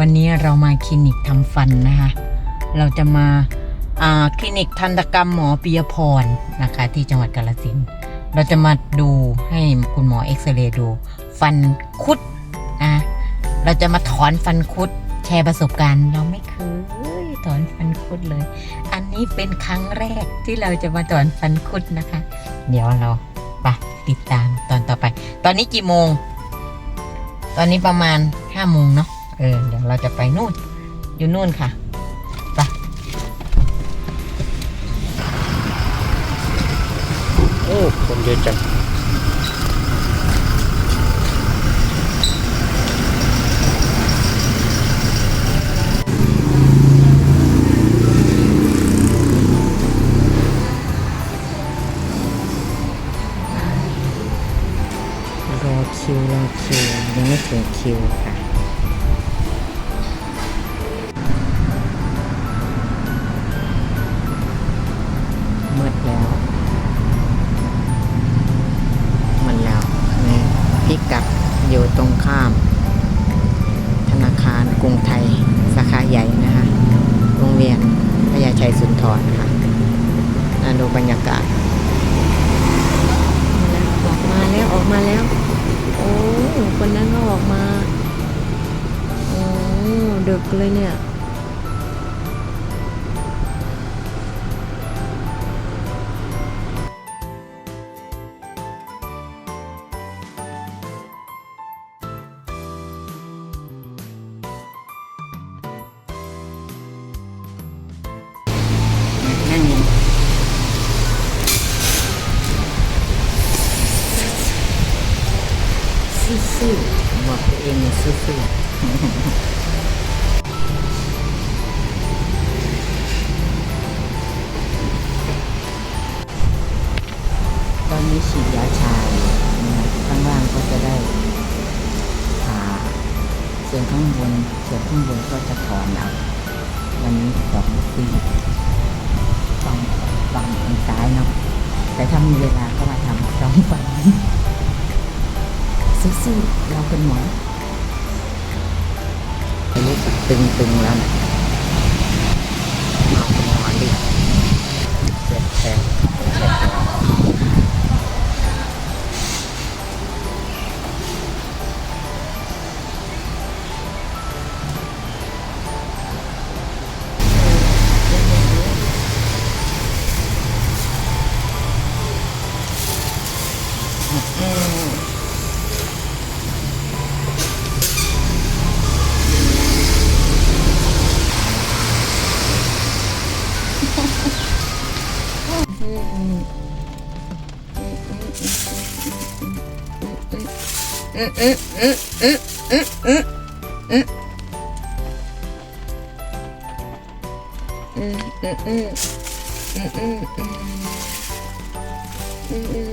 วันนี้เรามาคลินิกทำฟันนะคะ เราจะมาาคลินิกทันตกรรมหมอปิยพรนะคะ ที่จังหวัดกาฬสินเราจะมาดูให้คุณหมอเอ็กซเรย์ดู ฟันคุดนะเราจะมาถอนฟันคุดแชร์ประสบการณ์ เราไม่เคยถอนฟันคุดเลย อันนี้เป็นครั้งแรกที่เราจะมาถอนฟันคุดนะคะ เดี๋ยวเราไปติดตามตอนต่อไป ตอนนี้กี่โมง ตอนนี้ประมาณห้าโมงเนาะ เออเดี๋ยวเราจะไปนู่น อยู่นู่นค่ะไปโอ้คนเยอะจังรอคิวรอคิวยังไม่ถึงคิวค่ะ กัดอยู่ตรงข้าม ธนาคารกรุงไทย สาขาใหญ่นะคะโรงเรียนพญาชัยสุนทรค่ะน่าดูบรรยากาศออกมาแล้วออกมาแล้ว โอ้คนนั้นก็ออกมา โอ้ดึกเลยเนี่ย สู้ๆบอกตัวเองเนี่ยสู้ๆตอนนี้ฉีดยาชาอยู่นะครับข้างล่างก็จะได้ผ่าส่วนข้างบนส่วนข้างบนก็จะถอนเอาวันนี้สองสี่สองฝั่งทางซ้ายเนาะแต่ถ้ามีเวลาก็มาทำสองฝั่ง สู้ๆเราเป็นหมอรู้สึกตึงๆแล้วนะนอาเป็นหมอดิเจ็บแผล อื